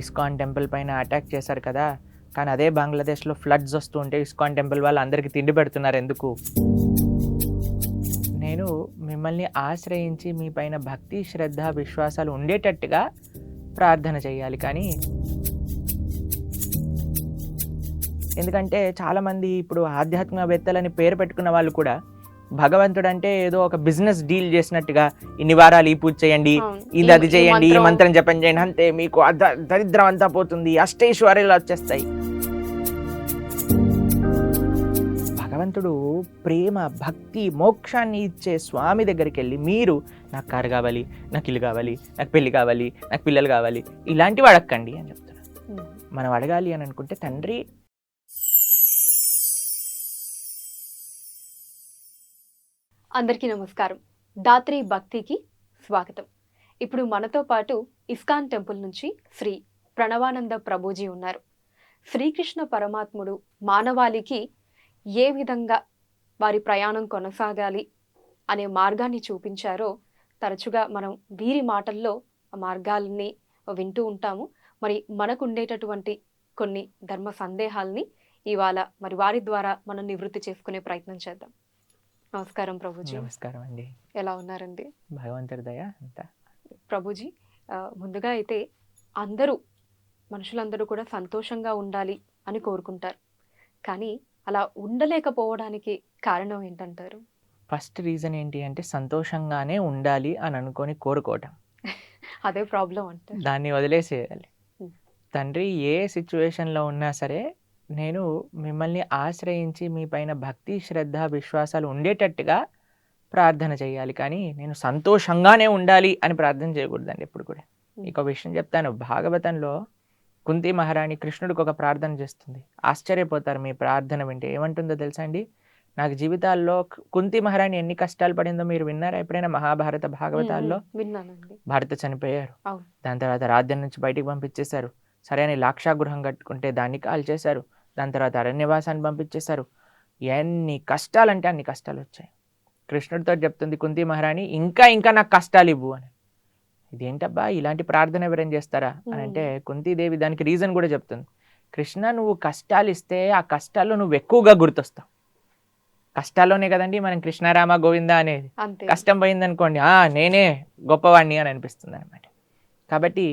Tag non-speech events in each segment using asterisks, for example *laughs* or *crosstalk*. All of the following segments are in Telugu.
ఇస్కాన్ టెంపుల్ పైన అటాక్ చేశారు కదా. కానీ అదే బంగ్లాదేశ్లో ఫ్లడ్స్ వస్తూ ఉంటే ఇస్కాన్ టెంపుల్ వాళ్ళు అందరికీ తిండి పెడుతున్నారు ఎందుకు? నేను మిమ్మల్ని ఆశ్రయించి మీ పైన భక్తి శ్రద్ధ విశ్వాసాలు ఉండేటట్టుగా ప్రార్థన చేయాలి. కానీ ఎందుకంటే చాలామంది ఇప్పుడు ఆధ్యాత్మికవేత్తలని పేరు పెట్టుకున్న వాళ్ళు కూడా భగవంతుడు అంటే ఏదో ఒక బిజినెస్ డీల్ చేసినట్టుగా ఇన్ని వారాలు ఈ పూజ చేయండి. ఇది అది చేయండి ఈ మంత్రం- జపం చేయండి అంతే మీకు దరిద్రం అంతా పోతుంది అష్టైశ్వర్యాలు వచ్చేస్తాయి భగవంతుడు ప్రేమ భక్తి మోక్షాన్ని ఇచ్చే స్వామి దగ్గరికి వెళ్ళి మీరు నాకు కారు కావాలి నాకు ఇల్లు కావాలి నాకు పెళ్ళి కావాలి నాకు పిల్లలు కావాలి ఇలాంటివి అడగండి అని చెప్తున్నాను. మనం అడగాలి అని అనుకుంటే తండ్రి అందరికీ నమస్కారం. దాత్రి భక్తికి స్వాగతం. ఇప్పుడు మనతో పాటు ఇస్కాన్ టెంపుల్ నుంచి శ్రీ ప్రణవానంద ప్రభుజీ ఉన్నారు. శ్రీకృష్ణ పరమాత్ముడు మానవాళికి ఏ విధంగా వారి ప్రయాణం కొనసాగాలి అనే మార్గాన్ని చూపించారో తరచుగా మనం వీరి మాటల్లో ఆ మార్గాలని వింటూ ఉంటాము. మరి మనకు ఉండేటటువంటి కొన్ని ధర్మ సందేహాల్ని ఇవాళ మరి వారి ద్వారా మనం నివృత్తి చేసుకునే ప్రయత్నం చేద్దాం. నమస్కారం ప్రభుజీ. నమస్కారం అండి. ఎలా ఉన్నారండి? భగవంతుడి దయ అంతా. ప్రభుజీ ముందుగా అయితే అందరూ మనుషులందరూ కూడా సంతోషంగా ఉండాలి అని కోరుకుంటారు. కానీ అలా ఉండలేకపోవడానికి కారణం ఏంటంటారు? ఫస్ట్ రీజన్ ఏంటి అంటే సంతోషంగానే ఉండాలి అని అనుకొని కోరుకోవటం. *laughs* అదే ప్రాబ్లం అంటారు. దాన్ని వదిలేసేయాలి. తండ్రి ఏ సిచ్యువేషన్లో ఉన్నా సరే నేను మిమ్మల్ని ఆశ్రయించి మీ పైన భక్తి శ్రద్ధ విశ్వాసాలు ఉండేటట్టుగా ప్రార్థన చేయాలి. కానీ నేను సంతోషంగానే ఉండాలి అని ప్రార్థన చేయకూడదండి ఎప్పుడు కూడా. ఇంకో విషయం చెప్తాను. భాగవతంలో కుంతి మహారాణి కృష్ణుడికి ఒక ప్రార్థన చేస్తుంది. ఆశ్చర్యపోతారు మీ ప్రార్థన వింటే. ఏమంటుందో తెలుసా అండి? నాకు జీవితాల్లో కుంతి మహారాణి ఎన్ని కష్టాలు పడిందో మీరు విన్నారా ఎప్పుడైనా మహాభారత భాగవతాల్లో? విన్నానండి. భరత చనిపోయారు. అవును. దాని తర్వాత రాజ్యం నుంచి బయటికి పంపించేశారు. సరే అని లాక్షాగృహం కట్టుకుంటే దాన్ని కాల్ చేశారు దాని తర్వాత అరణ్యవాసాన్ని పంపించేశారు. ఎన్ని కష్టాలంటే అన్ని కష్టాలు వచ్చాయి కృష్ణుడితో చెప్తుంది కుంతి మహారాణి ఇంకా ఇంకా నాకు కష్టాలు ఇవ్వు అని. ఇదేంటబ్బా ఇలాంటి ప్రార్థన ఎవరైనా చేస్తారా? అని అంటే కుంతీదేవి దానికి రీజన్ కూడా చెప్తుంది. కృష్ణ నువ్వు కష్టాలు ఇస్తే ఆ కష్టాల్లో నువ్వు ఎక్కువగా గుర్తొస్తావు. కష్టాల్లోనే కదండి మనం కృష్ణారామ గోవింద అనేది. కష్టం పోయిందనుకోండి "ఆ, నేనే గొప్పవాడిని అని అనిపిస్తుంది అనమాట కాబట్టి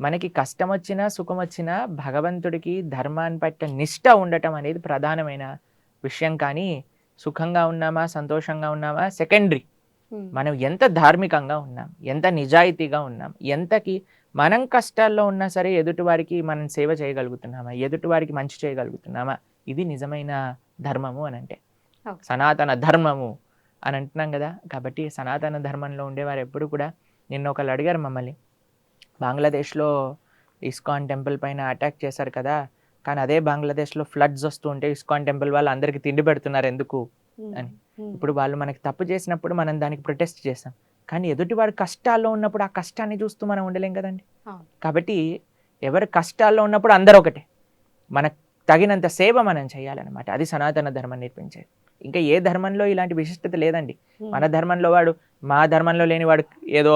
మనకి కష్టం వచ్చినా సుఖం వచ్చినా భగవంతుడికి ధర్మాన్ని పట్ల నిష్ట ఉండటం అనేది ప్రధానమైన విషయం. కానీ సుఖంగా ఉన్నామా సంతోషంగా ఉన్నామా? సెకండరీ. మనం ఎంత ధార్మికంగా ఉన్నాం ఎంత నిజాయితీగా ఉన్నాం ఎంతకి మనం కష్టాల్లో ఉన్నా సరే ఎదుటివారికి మనం సేవ చేయగలుగుతున్నామా ఎదుటివారికి మంచి చేయగలుగుతున్నామా? ఇది నిజమైన ధర్మము అని అంటే. సనాతన ధర్మము అని అంటున్నాం కదా. కాబట్టి సనాతన ధర్మంలో ఉండేవారు ఎప్పుడు కూడా నిన్న ఒకళ్ళు అడిగారు మమ్మల్ని బంగ్లాదేశ్లో ఇస్కాన్ టెంపుల్ పైన అటాక్ చేశారు కదా. కానీ అదే బంగ్లాదేశ్లో ఫ్లడ్స్ వస్తూ ఉంటే ఇస్కాన్ టెంపుల్ వాళ్ళు అందరికీ తిండి పెడుతున్నారు ఎందుకు అని. ఇప్పుడు వాళ్ళు మనకి తప్పు చేసినప్పుడు మనం దానికి ప్రొటెస్ట్ చేస్తాం కానీ ఎదుటివాడు కష్టాల్లో ఉన్నప్పుడు ఆ కష్టాన్ని చూస్తూ మనం ఉండలేం కదండి. కాబట్టి ఎవరు కష్టాల్లో ఉన్నప్పుడు అందరూ ఒకటే. మనకు తగినంత సేవ మనం చేయాలన్నమాట. అది సనాతన ధర్మం నేర్పించేది. ఇంకా ఏ ధర్మంలో ఇలాంటి విశిష్టత లేదండి. మన ధర్మంలో వాడు మా ధర్మంలో లేని వాడు ఏదో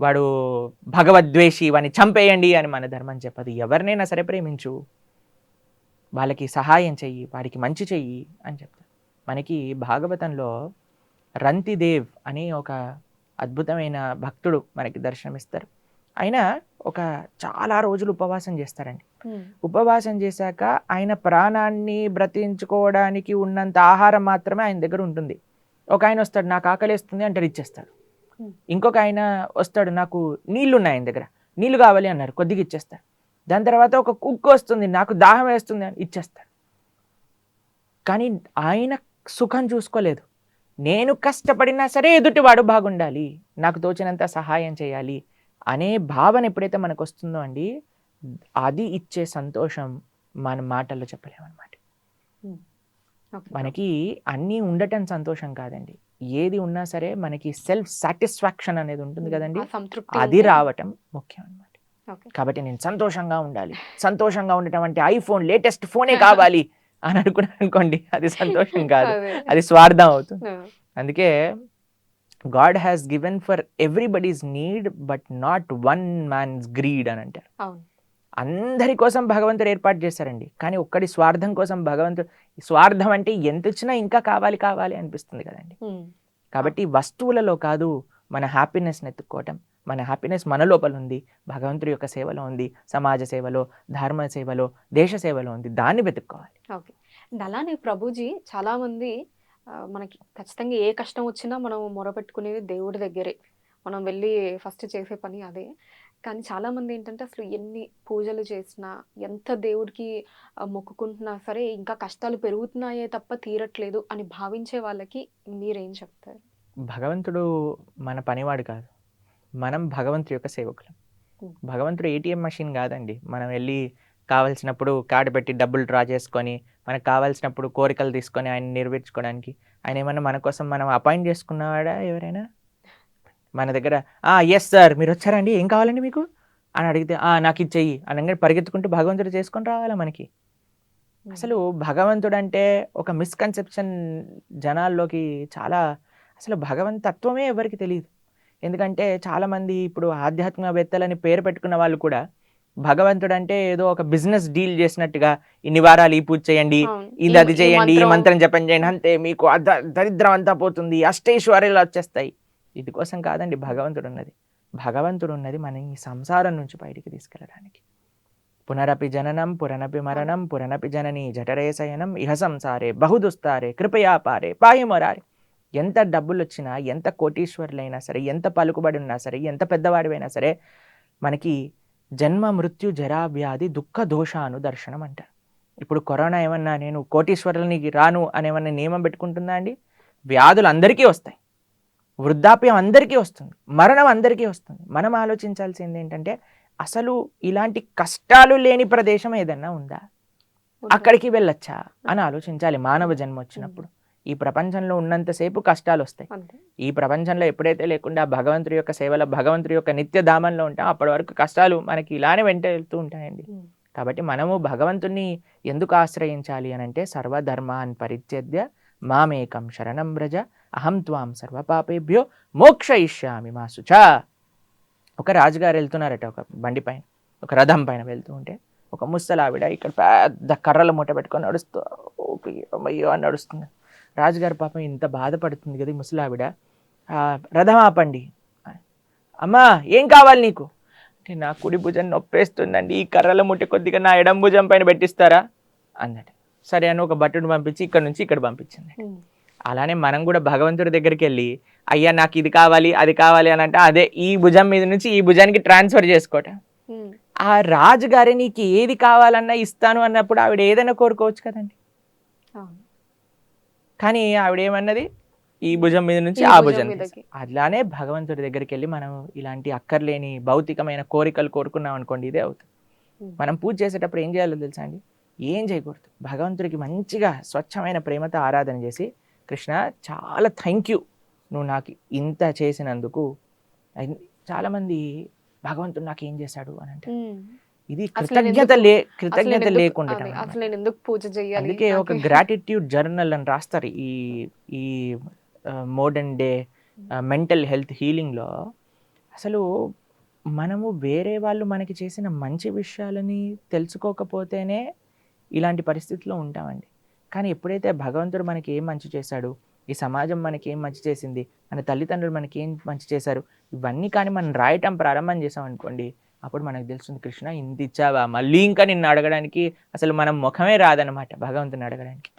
వాడు భగవద్వేషి వాడిని చంపేయండి అని మన ధర్మం చెప్పదు. ఎవరినైనా సరే ప్రేమించు. వాళ్ళకి సహాయం చెయ్యి వాడికి మంచి చెయ్యి అని చెప్తారు మనకి భాగవతంలో రంతిదేవ్ అని ఒక అద్భుతమైన భక్తుడు మనకి దర్శనమిస్తారు. ఆయన ఒక చాలా రోజులు ఉపవాసం చేస్తారండి. ఉపవాసం చేశాక ఆయన ప్రాణాన్ని బ్రతికించుకోవడానికి ఉన్నంత ఆహారం మాత్రమే ఆయన దగ్గర ఉంటుంది. ఒక ఆయన వస్తాడు నాకు ఆకలేస్తుంది అంటాడు ఇచ్చేస్తాడు. ఇంకొక ఆయన వస్తాడు నాకు నీళ్ళు ఉన్నాయి ఆయన దగ్గర. నీళ్ళు కావాలి అన్నారు. కొద్దిగా ఇచ్చేస్తాడు. దాని తర్వాత ఒక కుక్క వస్తుంది. నాకు దాహం వేస్తుంది అని ఇచ్చేస్తాడు. కానీ ఆయన సుఖం చూసుకోలేదు. నేను కష్టపడినా సరే ఎదుటివాడు బాగుండాలి. నాకు తోచినంత సహాయం చేయాలి అనే భావన ఎప్పుడైతే మనకు వస్తుందో అండి అది ఇచ్చే సంతోషం మన మాటల్లో చెప్పలేమన్నమాట. మనకి అన్నీ ఉండటం సంతోషం కాదండి. ఏది ఉన్నా సరే మనకి సెల్ఫ్ సాటిస్ఫాక్షన్ అనేది ఉంటుంది కదండి. అది రావటం ముఖ్యం అన్నమాట ఓకే. కాబట్టి నేను సంతోషంగా ఉండాలి. *laughs* సంతోషంగా ఉండటం అంటే ఐఫోన్ లేటెస్ట్ ఫోనే కావాలి *laughs* అని అనుకున్నాను అనుకోండి అది సంతోషం కాదు. అదే. స్వార్థం అవుతుంది. అందుకే god has given for everybody's need but not one man's greed అని అంటారు. అందరి కోసం భగవంతుడు ఏర్పాటు చేశారండి. కానీ ఒక్కడి స్వార్థం కోసం భగవంతుడు స్వార్థం అంటే ఎంత ఇచ్చినా ఇంకా కావాలి కావాలి అనిపిస్తుంది కదండి. కాబట్టి వస్తువులలో కాదు మన హ్యాపీనెస్ని ఎత్తుక్కోవటం. మన హ్యాపీనెస్ మన లోపల ఉంది భగవంతుడి యొక్క సేవలో ఉంది సమాజ సేవలో ధర్మ సేవలో దేశ సేవలో ఉంది దాన్ని వెతుక్కోవాలి. ఓకే. అండ్ అలానే ప్రభుజీ చాలా మంది ఆ, మనకి ఖచ్చితంగా ఏ కష్టం వచ్చినా మనం మొరపెట్టుకునేది దేవుడి దగ్గరే. మనం వెళ్ళి ఫస్ట్ చేసే పని అదే. కానీ చాలా మంది ఏంటంటే అసలు ఎన్ని పూజలు చేసినా ఎంత దేవుడికి మొక్కుకుంటున్నా సరే ఇంకా కష్టాలు పెరుగుతున్నాయే తప్ప తీరట్లేదు అని భావించే వాళ్ళకి మీరేం చెప్తారు? భగవంతుడు మన పనివాడు కాదు. మనం భగవంతుడి యొక్క సేవకులం. భగవంతుడు ఏటీఎం మెషిన్ కాదండి. మనం వెళ్ళి కావలసినప్పుడు కార్డు పెట్టి డబ్బులు డ్రా చేసుకొని మనకు కావాల్సినప్పుడు కోరికలు తీసుకొని ఆయన నెరవేర్చుకోవడానికి ఆయన ఏమన్నా మన కోసం మనం అపాయింట్ చేసుకున్నవాడా ఎవరైనా? మన దగ్గర ఎస్ సార్ మీరు వచ్చారండి ఏం కావాలండి మీకు? అని అడిగితే "ఆ, నాకు ఇది చెయ్యి. అనగానే పరిగెత్తుకుంటూ భగవంతుడు చేసుకొని రావాలా మనకి. అసలు భగవంతుడు అంటే ఒక మిస్కన్సెప్షన్ జనాల్లోకి చాలా అసలు భగవంత్ తత్వమే ఎవరికి తెలియదు ఎందుకంటే చాలామంది ఇప్పుడు ఆధ్యాత్మికవేత్తలని పేరు పెట్టుకున్న వాళ్ళు కూడా భగవంతుడు అంటే ఏదో ఒక బిజినెస్ డీల్ చేసినట్టుగా ఇన్ని వారాలు ఈ పూజ చేయండి. ఇది అది చేయండి ఈ మంత్రం- జపం చేయండి అంతే మీకు దరిద్రం అంతా పోతుంది అష్టైశ్వర్యాలు వచ్చేస్తాయి. ఇది కోసం కాదండి భగవంతుడు ఉన్నది భగవంతుడు ఉన్నది మన ఈ సంసారం నుంచి బయటికి తీసుకెళ్ళడానికి. పునరపి జననం పురనపి మరణం పురనపి జనని జఠరే శయనం ఇహ సంసారే బహుదుస్తారే కృపయా పారే పాయమొరారే ఎంత డబ్బులు వచ్చినా ఎంత కోటీశ్వరులైనా సరే ఎంత పలుకుబడి ఉన్నా సరే ఎంత పెద్దవాడివైనా సరే మనకి జన్మ మృత్యు జరా వ్యాధి దుఃఖ దోషాను దర్శనం అంటారు. ఇప్పుడు కరోనా ఏమన్నా నేను కోటీశ్వరులని రాను అనేమన్నా నియమం పెట్టుకుంటుందా అండి? వ్యాధులు అందరికీ వస్తాయి. వృద్ధాప్యం అందరికీ వస్తుంది మరణం అందరికీ వస్తుంది. మనం ఆలోచించాల్సింది ఏంటంటే అసలు ఇలాంటి కష్టాలు లేని ప్రదేశం ఏదన్నా ఉందా? అక్కడికి వెళ్ళొచ్చా? అని ఆలోచించాలి మానవ జన్మ వచ్చినప్పుడు. ఈ ప్రపంచంలో ఉన్నంతసేపు కష్టాలు వస్తాయి. ఈ ప్రపంచంలో ఎప్పుడైతే లేకుండా భగవంతుడి యొక్క సేవలో భగవంతుడి యొక్క నిత్య ధామంలో ఉంటాం అప్పటి వరకు కష్టాలు మనకి ఇలానే వెంట వెళ్తూ ఉంటాయండి కాబట్టి మనము భగవంతుణ్ణి ఎందుకు ఆశ్రయించాలి అని అంటే సర్వధర్మాన్ పరిత్యజ్య మామేకం శరణం వ్రజ అహం త్వాం సర్వపాపేభ్యో మోక్షయిష్యామి మా సుచ ఒక రాజుగారు వెళ్తున్నారట ఒక బండి పైన ఒక రథం పైన వెళ్తూ ఉంటే ఒక ముసలావిడ ఇక్కడ పెద్ద కర్రల మూట పెట్టుకొని నడుస్తూ అమ్మయ్యో అని నడుస్తుంది. రాజుగారు పాపం ఇంత బాధపడుతుంది కదా ముసలావిడ. రథం ఆపండి. అమ్మా ఏం కావాలి నీకు? అంటే నా కుడి భుజం నొప్పేస్తుందండి ఈ కర్రల ముట్టి కొద్దిగా నా ఎడం భుజం పైన పెట్టిస్తారా? అన్నట్టు సరే అని ఒక భట్టుని పంపించి ఇక్కడ నుంచి ఇక్కడ పంపించింది. అలానే మనం కూడా భగవంతుడి దగ్గరికి వెళ్ళి అయ్యా నాకు ఇది కావాలి అది కావాలి అని అంటే అదే ఈ భుజం మీద నుంచి ఈ భుజానికి ట్రాన్స్ఫర్ చేసుకోవటం. ఆ రాజుగారి నీకు ఏది కావాలన్నా ఇస్తాను అన్నప్పుడు ఆవిడ ఏదైనా కోరుకోవచ్చు కదండి. కానీ ఆవిడ ఏమన్నది? ఈ భుజం మీద నుంచి ఆ భుజం. అట్లానే భగవంతుడి దగ్గరికి వెళ్ళి మనం ఇలాంటి అక్కర్లేని భౌతికమైన కోరికలు కోరుకున్నాం అనుకోండి ఇదే అవుతుంది. మనం పూజ చేసేటప్పుడు ఏం చేయాలో తెలుసా అండి? ఏం చేయకూడదు. భగవంతుడికి మంచిగా స్వచ్ఛమైన ప్రేమతో ఆరాధన చేసి కృష్ణ చాలా థ్యాంక్ యూ నువ్వు నాకు ఇంత చేసినందుకు. చాలామంది భగవంతుడు నాకు ఏం చేశాడు అని అంటే. ఇది కృతజ్ఞత లే కృతజ్ఞత లేకుండా అదే, అసలు నేను ఎందుకు పూజ చేయాలి? అందుకే ఒక గ్రాటిట్యూడ్ జర్నల్ అని రాస్తారు ఈ ఈ మోడర్న్ డే మెంటల్ హెల్త్ హీలింగ్లో అసలు మనము వేరే వాళ్ళు మనకి చేసిన మంచి విషయాలని తెలుసుకోకపోతేనే ఇలాంటి పరిస్థితిలో ఉంటామండి. కానీ ఎప్పుడైతే భగవంతుడు మనకి ఏం మంచి చేశాడు ఈ సమాజం మనకి ఏం మంచి చేసింది మన తల్లిదండ్రులు మనకి ఏం మంచి చేశారు ఇవన్నీ కానీ మనం రాయటం ప్రారంభం చేసాం అనుకోండి అప్పుడు మనకు తెలుస్తుంది కృష్ణ ఇంత ఇచ్చావా? మళ్ళీ ఇంకా నిన్ను అడగడానికి అసలు మనం ముఖమే రాదనమాట భగవంతుని అడగడానికి.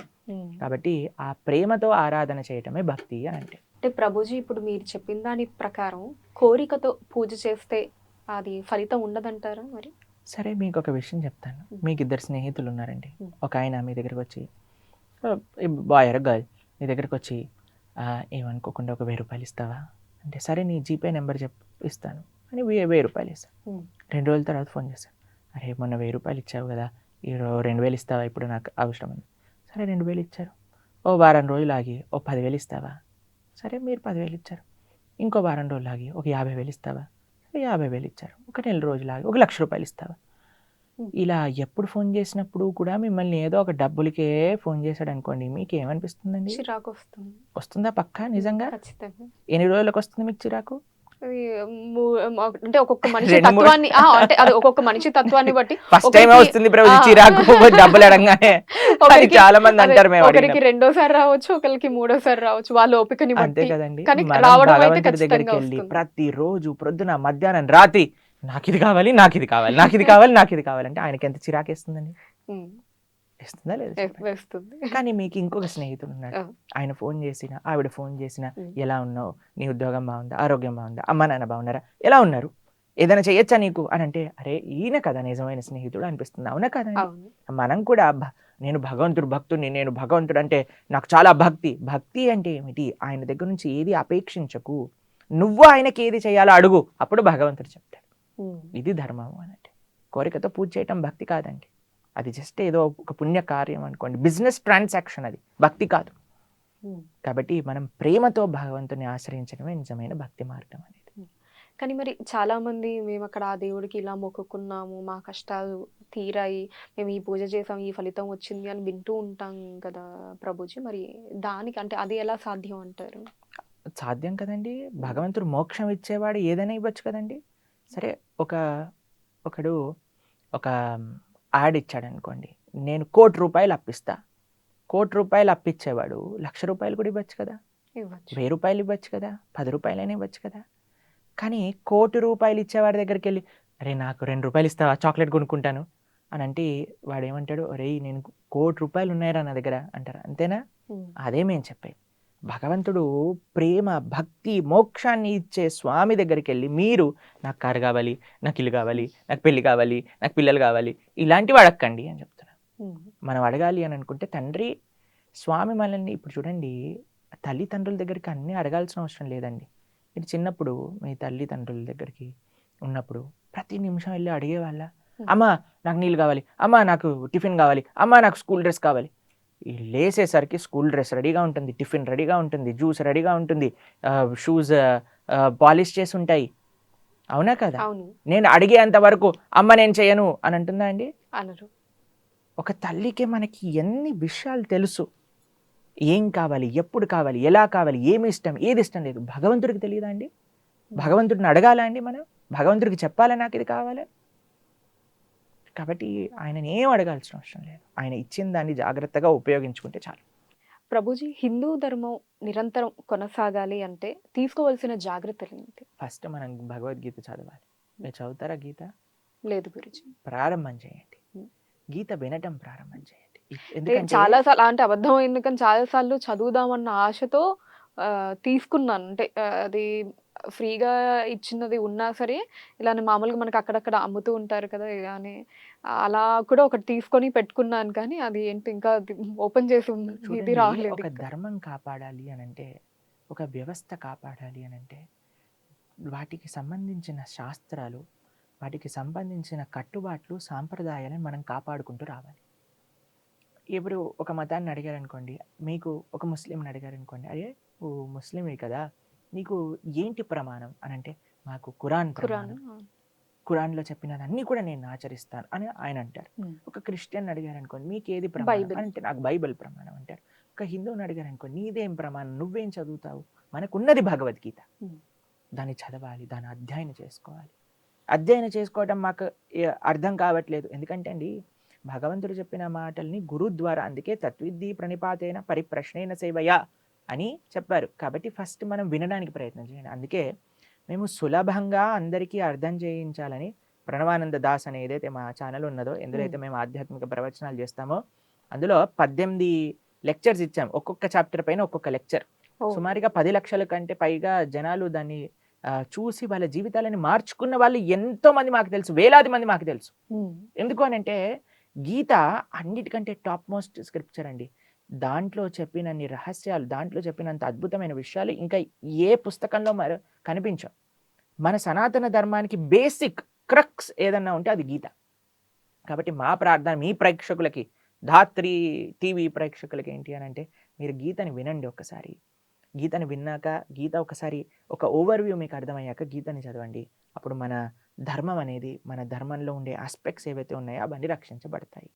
కాబట్టి ఆ ప్రేమతో ఆరాధన చేయటమే భక్తి అని అంటే. అంటే ప్రభుజీ ఇప్పుడు మీరు చెప్పిన దాని ప్రకారం కోరికతో పూజ చేస్తే అది ఫలితం ఉండదంటారా మరి? సరే మీకు ఒక విషయం చెప్తాను. మీకు ఇద్దరు స్నేహితులు ఉన్నారండి. ఒక ఆయన మీ దగ్గరికి వచ్చి బాయ్ ఆర్ గర్ల్ మీ దగ్గరికి వచ్చి "ఆ, ఏమనుకోకుండా ఒక వెయ్యి రూపాయలు ఇస్తావా? అంటే సరే నీ జీపే నెంబర్ చెప్ ఇస్తాను. అని వెయ్యి రూపాయలు ఇస్తాను. రెండు రోజుల తర్వాత ఫోన్ చేశాను అరే మొన్న వెయ్యి రూపాయలు ఇచ్చావు కదా ఈ రెండు వేలు ఇస్తావా? ఇప్పుడు నాకు అవసరం ఉంది. సరే రెండు వేలు ఇచ్చారు. ఓ వారం రోజులు ఆగి ఓ పదివేలు ఇస్తావా? సరే మీరు పదివేలు ఇచ్చారు. ఇంకో వారం రోజులు ఆగి ఒక యాభై వేలు ఇస్తావా? యాభై వేలు ఇచ్చారు. ఒక నెల రోజులు ఆగి ఒక లక్ష రూపాయలు ఇస్తావా. ఇలా ఎప్పుడు ఫోన్ చేసినప్పుడు కూడా మిమ్మల్ని ఏదో ఒక డబ్బులకే ఫోన్ చేశాడు అనుకోండి మీకు ఏమనిపిస్తుందండి చిరాకు వస్తుంది. వస్తుందా పక్కా? నిజంగా? ఎన్ని రోజులకు వస్తుంది మీకు చిరాకు? అంటే ఒక్కొక్క మనిషి తత్వాన్ని అంటే అది ఒక్కొక్క మనిషి తత్వాన్ని బట్టి ఫస్ట్ టైం వస్తుంది. చిరాకు డబ్బులు అడగానే చాలా మంది అంటారు మేము ఒకరికి. రెండోసారి రావచ్చు ఒకరికి మూడోసారి రావచ్చు వాళ్ళ ఓపికని అంతే బట్టి కదండి కానీ రావడం అయితే ఖచ్చితంగా. ప్రతి రోజు ప్రొద్దున మధ్యాహ్నం రాత్రి నాకు ఇది కావాలి నాకు ఇది కావాలి నాకు ఇది కావాలి నాకు ఇది కావాలంటే ఆయనకి ఎంత చిరాకేస్తుందండి ఉమ్, ఇస్తుందా లేదా. వేస్తుంది కానీ మీకు ఇంకొక స్నేహితుడు ఉన్నాడు. ఆయన ఫోన్ చేసిన ఆవిడ ఫోన్ చేసిన. ఎలా ఉన్నావు? నీ ఉద్యోగం బాగుందా? ఆరోగ్యం బాగుందా? అమ్మ నాన్న బాగున్నారా? ఎలా ఉన్నారు? ఏదైనా చేయొచ్చా నీకు? అని అంటే అరే ఈయన కదా నిజమైన స్నేహితుడు అనిపిస్తుంది. అవునా కదా మనం కూడా నేను భగవంతుడు భక్తుడిని నేను భగవంతుడు అంటే నాకు చాలా భక్తి. భక్తి అంటే ఏమిటి? ఆయన దగ్గర నుంచి ఏది అపేక్షించకు. నువ్వు ఆయనకి ఏది చేయాలో అడుగు. అప్పుడు భగవంతుడు చెప్తాడు. ఇది ధర్మము అని అంటే కోరికతో పూజ చేయటం భక్తి కాదండి. అది జస్ట్ ఏదో ఒక పుణ్య కార్యం అనుకోండి. బిజినెస్ ట్రాన్సాక్షన్ అది. భక్తి కాదు. ఉమ్. కాబట్టి మనం ప్రేమతో భగవంతుని ఆశ్రయించడమే నిజమైన భక్తి మార్గం అనేది. కానీ మరి చాలా మంది మేము అక్కడ ఆ దేవుడికి ఇలా మొక్కుకున్నాము మా కష్టాలు తీరాయి మేము ఈ పూజ చేసాం ఈ ఫలితం వచ్చింది అని వింటూ ఉంటాం కదా ప్రభుజీ. మరి దానికి అంటే అది ఎలా సాధ్యం అంటారు? సాధ్యం కదండి. భగవంతుడు మోక్షం ఇచ్చేవాడు ఏదైనా ఇవ్వచ్చు కదండి. సరే ఒక ఒకడు ఒక యాడ్ ఇచ్చాడు అనుకోండి నేను కోటి రూపాయలు అప్పిస్తా. కోటి రూపాయలు అప్పిచ్చేవాడు లక్ష రూపాయలు కూడా ఇవ్వచ్చు కదా? వెయ్యి రూపాయలు ఇవ్వచ్చు కదా? పది రూపాయలైనా ఇవ్వచ్చు కదా? కానీ కోటి రూపాయలు ఇచ్చేవాడి దగ్గరికి వెళ్ళి అరే నాకు రెండు రూపాయలు ఇస్తావా? చాక్లెట్ కొనుక్కుంటాను. అని అంటే వాడు ఏమంటాడు అరే నేను కోటి రూపాయలు ఉన్నాయరా నా దగ్గర. అంటారు అంతేనా? అదే మేము చెప్పేది. భగవంతుడు ప్రేమ భక్తి మోక్షాన్ని ఇచ్చే స్వామి దగ్గరికి వెళ్ళి మీరు నాకు కారు కావాలి నాకు ఇల్లు కావాలి నాకు పెళ్ళి కావాలి నాకు పిల్లలు కావాలి ఇలాంటివి అడగండి అని చెప్తున్నా. ఉమ్, మనం అడగాలి అని అనుకుంటే తండ్రి స్వామి మనల్ని ఇప్పుడు చూడండి తల్లిదండ్రుల దగ్గరికి అన్నీ అడగాల్సిన అవసరం లేదండి. మీరు చిన్నప్పుడు మీ తల్లిదండ్రుల దగ్గరికి ఉన్నప్పుడు ప్రతి నిమిషం వెళ్ళి అడిగేవాళ్ళ. అమ్మా నాకు నీళ్ళు కావాలి అమ్మా నాకు టిఫిన్ కావాలి అమ్మా నాకు స్కూల్ డ్రెస్ కావాలి లేసేసరికి స్కూల్ డ్రెస్ రెడీగా ఉంటుంది టిఫిన్ రెడీగా ఉంటుంది జ్యూస్ రెడీగా ఉంటుంది షూస్ పాలిష్ చేసి ఉంటాయి. అవునా కదా? నేను అడిగేంత వరకు అమ్మ నేను చేయను అని అంటుందా అండి? అనరు. ఒక తల్లికి మనకి ఎన్ని విషయాలు తెలుసు. ఏం కావాలి ఎప్పుడు కావాలి ఎలా కావాలి ఏమి ఇష్టం ఏది ఇష్టం లేదు. భగవంతుడికి తెలియదా అండి? భగవంతుడిని అడగాలా అండి మనం? భగవంతుడికి చెప్పాలా నాకు ఇది కావాలి కాబట్టి ఆయనని ఏం అడగాల్సిన అవసరం లేదు. ఆయన ఇచ్చిన దాన్ని జాగ్రత్తగా ఉపయోగించుకుంటే చాలు. ప్రభుజీ హిందూ ధర్మం నిరంతరం కొనసాగాలి అంటే తీసుకోవాల్సిన జాగ్రత్తలు ఏంటి? ఫస్ట్ మనం భగవద్గీత చదవాలి. మీరు చదువుతారా గీత? లేదు గురుజీ. ప్రారంభం చేయండి. గీత వినటం ప్రారంభం చేయండి. ఎందుకంటే చాలా సార్లు అంటే అబద్ధం ఎందుకని చాలా సార్లు చదువుదామన్న ఆశతో తీసుకున్నాను. అంటే అది ఫ్రీగా ఇచ్చినది ఉన్నా సరే ఇలానే మామూలుగా మనకి అక్కడక్కడ అమ్ముతూ ఉంటారు కదా ఇలానే అలా కూడా ఒకటి తీసుకొని పెట్టుకున్నాను కానీ అది ఏంటి ఇంకా ఓపెన్ చేసి. ఇది రాలేదు ఒక. ధర్మం కాపాడాలి అని అంటే ఒక వ్యవస్థ కాపాడాలి అని అంటే వాటికి సంబంధించిన శాస్త్రాలు వాటికి సంబంధించిన కట్టుబాట్లు సాంప్రదాయాలను మనం కాపాడుకుంటూ రావాలి ఇప్పుడు ఒక మతాన్ని అడిగారు అనుకోండి మీకు ఒక ముస్లింని అడిగారు అనుకోండి అరే నువ్వు ముస్లింవి కదా నీకు ఏంటి ప్రమాణం? అని అంటే మాకు ఖురాన్ ఖురాన్ ప్రమాణం. ఖురాన్లో చెప్పినదన్నీ కూడా నేను ఆచరిస్తాను అని ఆయన అంటారు. ఒక క్రిస్టియన్ అడిగారు అనుకోండి మీకు ఏది ప్రమాణం. అంటే నాకు బైబిల్ ప్రమాణం అంటారు. ఒక హిందువుని అడిగారు అనుకోండి నీదేం ప్రమాణం? నువ్వేం చదువుతావు? మనకున్నది భగవద్గీత. దాన్ని చదవాలి దాన్ని అధ్యయనం చేసుకోవాలి. అధ్యయనం చేసుకోవడం మాకు అర్థం కావట్లేదు. ఎందుకంటే అండి భగవంతుడు చెప్పిన మాటల్ని గురు ద్వారా అందుకే తత్విద్ధి ప్రణిపాతైన పరిప్రశ్నైన సేవయా అని చెప్పారు. కాబట్టి ఫస్ట్ మనం వినడానికి ప్రయత్నం చేయండి. అందుకే మేము సులభంగా అందరికీ అర్థం చేయించాలని ప్రణవానంద దాస్ అని ఏదైతే మా ఛానల్ ఉన్నదో ఎందులో అయితే మేము ఆధ్యాత్మిక ప్రవచనాలు చేస్తామో అందులో పద్దెనిమిది లెక్చర్స్ ఇచ్చాం ఒక్కొక్క చాప్టర్ పైన ఒక్కొక్క లెక్చర్. సుమారుగా పది లక్షల కంటే పైగా జనాలు దాన్ని చూసి వాళ్ళ జీవితాలని మార్చుకున్న వాళ్ళు ఎంతో మంది మాకు తెలుసు. వేలాది మంది మాకు తెలుసు. ఎందుకు అని అంటే గీత అన్నిటికంటే టాప్ మోస్ట్ స్క్రిప్చర్ అండి. దాంట్లో చెప్పినన్ని రహస్యాలు దాంట్లో చెప్పినంత అద్భుతమైన విషయాలు ఇంకా ఏ పుస్తకంలో మరి కనిపించవు. మన సనాతన ధర్మానికి బేసిక్ క్రక్స్ ఏదన్నా ఉంటే అది గీత. కాబట్టి మా ప్రార్థన మీ ప్రేక్షకులకి ధాత్రి టీవీ ప్రేక్షకులకి ఏంటి అని అంటే మీరు గీతని వినండి ఒకసారి గీతని విన్నాక గీత ఒకసారి ఒక ఓవర్వ్యూ మీకు అర్థమయ్యాక గీతని చదవండి. అప్పుడు మన ధర్మం అనేది మన ధర్మంలో ఉండే ఆస్పెక్ట్స్ ఏవైతే ఉన్నాయో అవన్నీ రక్షించబడతాయి.